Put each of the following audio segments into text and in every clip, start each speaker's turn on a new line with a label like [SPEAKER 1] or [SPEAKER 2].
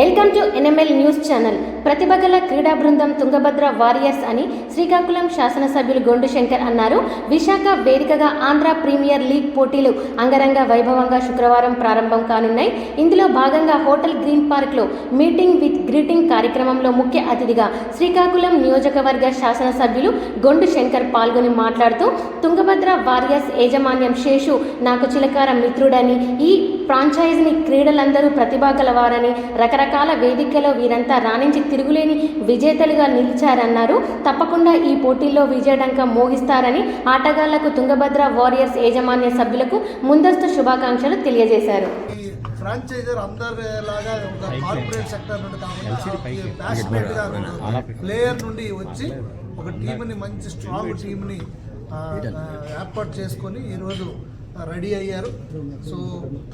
[SPEAKER 1] Welcome to NML news channel. ప్రతిభ గల క్రీడా బృందం తుంగభద్ర వారియర్స్ అని శ్రీకాకుళం శాసనసభ్యులు గొండు శంకర్ అన్నారు. విశాఖ వేదికగా ఆంధ్ర ప్రీమియర్ లీగ్ పోటీలు అంగరంగ వైభవంగా శుక్రవారం ప్రారంభం కానున్నాయి. ఇందులో భాగంగా హోటల్ గ్రీన్ పార్క్లో మీటింగ్ విత్ గ్రీటింగ్ కార్యక్రమంలో ముఖ్య అతిథిగా శ్రీకాకుళం నియోజకవర్గ శాసనసభ్యులు గొండు శంకర్ పాల్గొని మాట్లాడుతూ తుంగభద్ర వారియర్స్ యాజమాన్యం శేషు నాకు చిలకార మిత్రుడని ఈ ఫ్రాంచైజీని క్రీడలందరూ ప్రతిభా గలవారని రకరకాల వేదికలో వీరంతా రాణించి తిరుగులేని విజేతలుగా నిలిచారన్నారు. తప్పకుండా ఈ పోటీల్లో విజయడంక మోగిస్తారని ఆటగాళ్ళకు తుంగభద్ర వారియర్స్ యాజమాన్య సభ్యులకు ముందస్తు శుభాకాంక్షలు తెలియజేశారు.
[SPEAKER 2] ఫ్రాంచైజర్ అందరిలాగా ఒక కార్పొరేట్ సెక్టర్ నుండి కాకుండా ప్లేయర్ నుండి వచ్చి ఒక టీంని మంచి స్ట్రాంగ్ టీంని ఏర్పాటు చేసుకొని ఈరోజు రెడీ అయ్యారు. సో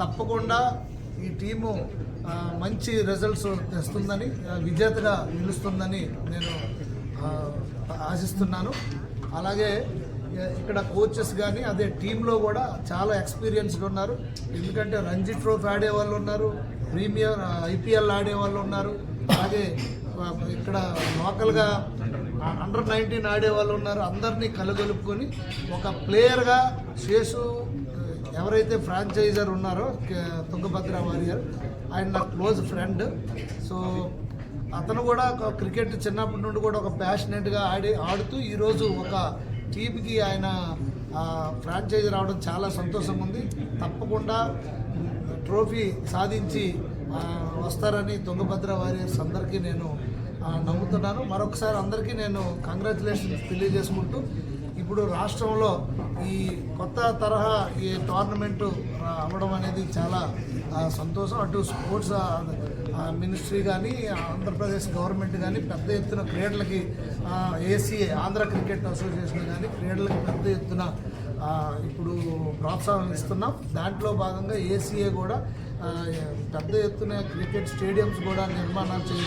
[SPEAKER 2] తప్పకుండా ఈ టీము మంచి రిజల్ట్స్ తెస్తుందని విజేతగా నిలుస్తుందని నేను ఆశిస్తున్నాను. అలాగే ఇక్కడ కోచెస్ కానీ అదే టీంలో కూడా చాలా ఎక్స్పీరియన్స్డ్ ఉన్నారు. ఎందుకంటే రంజీ ట్రోఫీ ఆడే వాళ్ళు ఉన్నారు ప్రీమియర్ ఐపీఎల్ ఆడే వాళ్ళు ఉన్నారు. అలాగే ఇక్కడ లోకల్గా అండర్ నైన్టీన్ ఆడే వాళ్ళు ఉన్నారు. అందరినీ కలగలుపుకొని ఒక ప్లేయర్గా శేషు ఎవరైతే ఫ్రాంచైజర్ ఉన్నారో తుంగభద్ర వారియర్ ఆయన నా క్లోజ్ ఫ్రెండ్. సో అతను కూడా ఒక క్రికెట్ చిన్నప్పటి నుండి కూడా ఒక ప్యాషనెట్గా ఆడి ఆడుతూ ఈరోజు ఒక టీంకి ఆయన ఫ్రాంచైజ్ రావడం చాలా సంతోషంగా ఉంది తప్పకుండా ట్రోఫీ సాధించి వస్తారని తుంగభద్ర వారియర్స్ అందరికీ నేను నమ్ముతున్నాను. మరొకసారి అందరికీ నేను కంగ్రాచులేషన్స్ తెలియజేసుకుంటూ ఇప్పుడు రాష్ట్రంలో ఈ కొత్త తరహా ఈ టోర్నమెంటు అవ్వడం అనేది చాలా సంతోషం. అటు స్పోర్ట్స్ మినిస్ట్రీ కానీ ఆంధ్రప్రదేశ్ గవర్నమెంట్ కానీ పెద్ద ఎత్తున క్రీడలకి ఏసీఏ ఆంధ్ర క్రికెట్ అసోసియేషన్ కానీ క్రీడలకి పెద్ద ఎత్తున ఇప్పుడు ప్రోత్సాహం ఇస్తున్నాం. దాంట్లో భాగంగా ఏసీఏ కూడా పెద్ద ఎత్తున క్రికెట్ స్టేడియంస్ కూడా నిర్మాణాలు చేయ